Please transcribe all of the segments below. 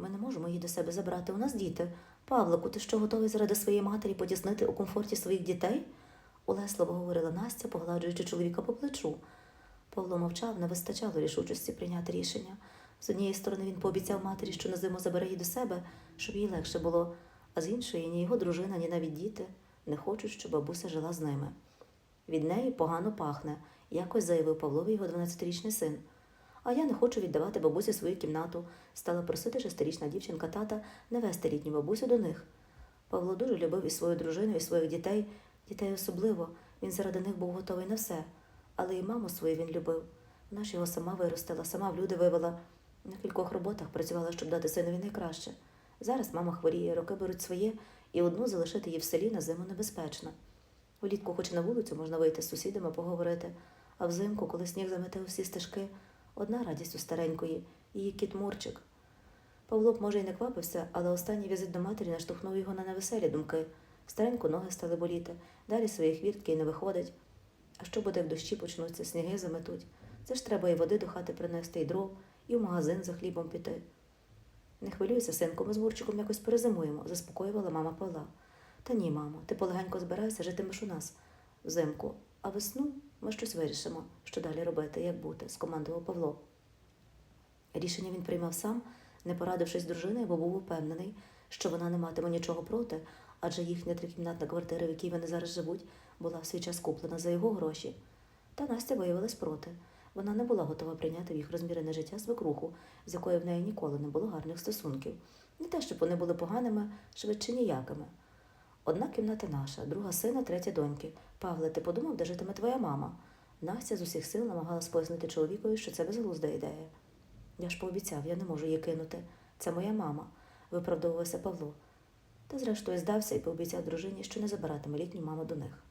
Ми не можемо її до себе забрати. У нас діти. Павлику, ти що готовий заради своєї матері потіснити у комфорті своїх дітей? улесливо говорила Настя, погладжуючи чоловіка по плечу. Павло мовчав, не вистачало рішучості прийняти рішення. З однієї сторони він пообіцяв матері, що на зиму забере її до себе, щоб їй легше було, а з іншої ні його дружина, ні навіть діти не хочуть, щоб бабуся жила з ними. Від неї погано пахне, якось заявив Павлові його 12-річний син. А я не хочу віддавати бабусі свою кімнату, стала просити шестирічна дівчинка тата не вести літню бабусю до них. Павло дуже любив і свою дружину, і своїх дітей, дітей особливо. Він заради них був готовий на все. Але і маму свою він любив. Вона ж його сама виростила, сама в люди вивела. На кількох роботах працювала, щоб дати синові найкраще. Зараз мама хворіє, роки беруть своє, і одну залишити її в селі на зиму небезпечно. Влітку, хоч на вулицю, можна вийти з сусідами поговорити, а взимку, коли сніг замете усі стежки, одна радість у старенької її кіт Мурчик. Павло б, може, й не квапився, але останній візит до матері наштовхнув його на невеселі думки. Старенько ноги стали боліти, далі свої хвіртки й не виходить. А що буде, як дощі почнуться, сніги заметуть? Це ж треба і води до хати принести, і дров, і в магазин за хлібом піти. Не хвилюйся, синку, ми з Мурчиком якось перезимуємо, заспокоювала мама Павла. Та ні, мамо, ти полегенько збирайся, житимеш у нас взимку, а весну ми щось вирішимо, що далі робити, як бути, скомандував Павло. Рішення він приймав сам, не порадившись з дружиною, бо був упевнений, що вона не матиме нічого проти, адже їхня трикімнатна квартира, в якій вони зараз живуть, була в свій час куплена за його гроші. Та Настя виявилась проти. Вона не була готова прийняти в їх розмірене життя свекруху, з якою в неї ніколи не було гарних стосунків. Не те, щоб вони були поганими, швидше ніякими. Одна кімната наша, друга сина, третя доньки. Павле, ти подумав, де житиме твоя мама? Настя з усіх сил намагалась пояснити чоловікові, що це безглузда ідея. Я ж пообіцяв, я не можу її кинути. Це моя мама, виправдовувався Павло. Та зрештою здався і пообіцяв дружині, що не забиратиме літню маму до них.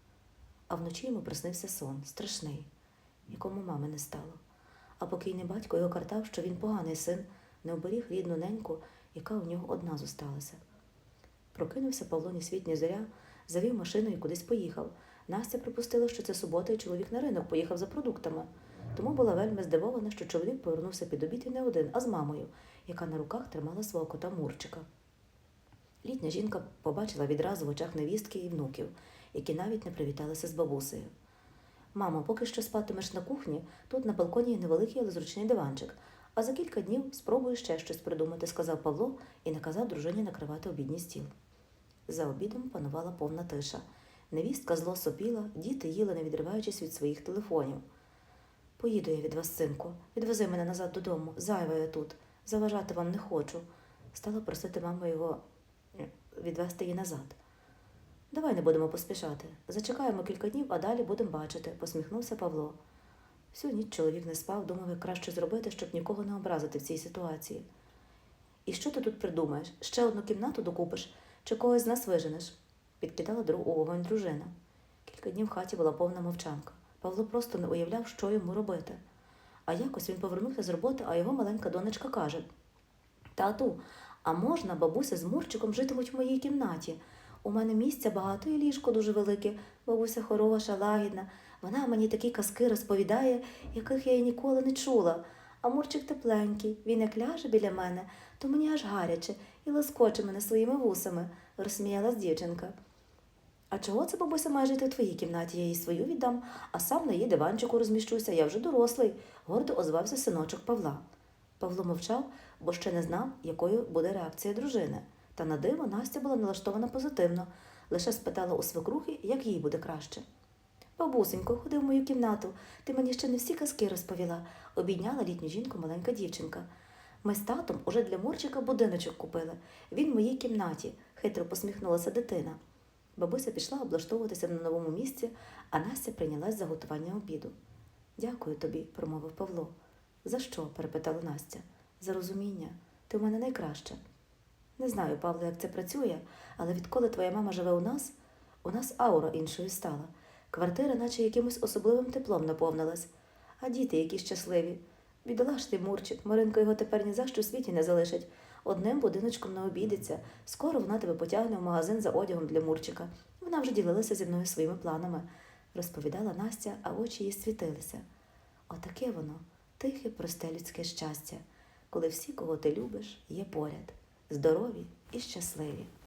А вночі йому приснився сон, страшний, якому мами не стало. А покійний батько його картав, що він поганий син, не оберіг рідну неньку, яка у нього одна зосталася. Прокинувся Павло ні зоря, завів машину і кудись поїхав. Настя припустила, що це субота, і чоловік на ринок поїхав за продуктами. Тому була вельми здивована, що чоловік повернувся під обід і не один, а з мамою, яка на руках тримала свого кота Мурчика. Літня жінка побачила відразу в очах невістки і внуків, які навіть не привіталися з бабусею. Мамо, поки що спатимеш на кухні, тут на балконі є невеликий, але зручний диванчик. А за кілька днів спробую ще щось придумати, сказав Павло і наказав дружині накривати обідній стіл. За обідом панувала повна тиша. Невістка зло сопіла, діти їли, не відриваючись від своїх телефонів. Поїду я від вас, синку, відвези мене назад додому, зайва я тут, заважати вам не хочу. Стала просити мама його відвести її назад. Давай не будемо поспішати. Зачекаємо кілька днів, а далі будемо бачити, посміхнувся Павло. Всю ніч чоловік не спав, думав, як краще зробити, щоб нікого не образити в цій ситуації. І що ти тут придумаєш? Ще одну кімнату докупиш чи когось з нас виженеш? підкидала вогонь дружина. Кілька днів в хаті була повна мовчанка. Павло просто не уявляв, що йому робити. А якось він повернувся з роботи, а його маленька донечка каже: Тату, а можна бабуся з Мурчиком житимуть в моїй кімнаті? У мене місця багато і ліжко дуже велике, бабуся хороша, лагідна. Вона мені такі казки розповідає, яких я й ніколи не чула. А Мурчик тепленький, він як ляже біля мене, то мені аж гаряче і лоскоче мене своїми вусами, розсміялась дівчинка. А чого це бабуся має жити в твоїй кімнаті? Я їй свою віддам, а сам на її диванчику розміщуся, я вже дорослий, гордо озвався синочок Павла. Павло мовчав, бо ще не знав, якою буде реакція дружини. Та на диво Настя була налаштована позитивно, лише спитала у свекрухи, як їй буде краще. Бабусенько, ходи в мою кімнату, ти мені ще не всі казки розповіла, обійняла літню жінку маленька дівчинка. Ми з татом уже для Мурчика будиночок купили. Він в моїй кімнаті, хитро посміхнулася дитина. Бабуся пішла облаштовуватися на новому місці, а Настя прийнялась за готування обіду. Дякую тобі, промовив Павло. За що? перепитала Настя. За розуміння. Ти в мене найкраща. Не знаю, Павло, як це працює, але відколи твоя мама живе у нас, у нас аура іншою стала. Квартира, наче якимось особливим теплом наповнилась. А діти, які щасливі. Бідолаш ти, Мурчик, Маринка його тепер ні за що в світі не залишить. Одним будиночком не обійдеться. Скоро вона тебе потягне в магазин за одягом для Мурчика. Вона вже ділилася зі мною своїми планами, розповідала Настя, а очі їй світилися. Отаке воно, тихе, просте людське щастя, коли всі, кого ти любиш, є поряд. здорові і щасливі.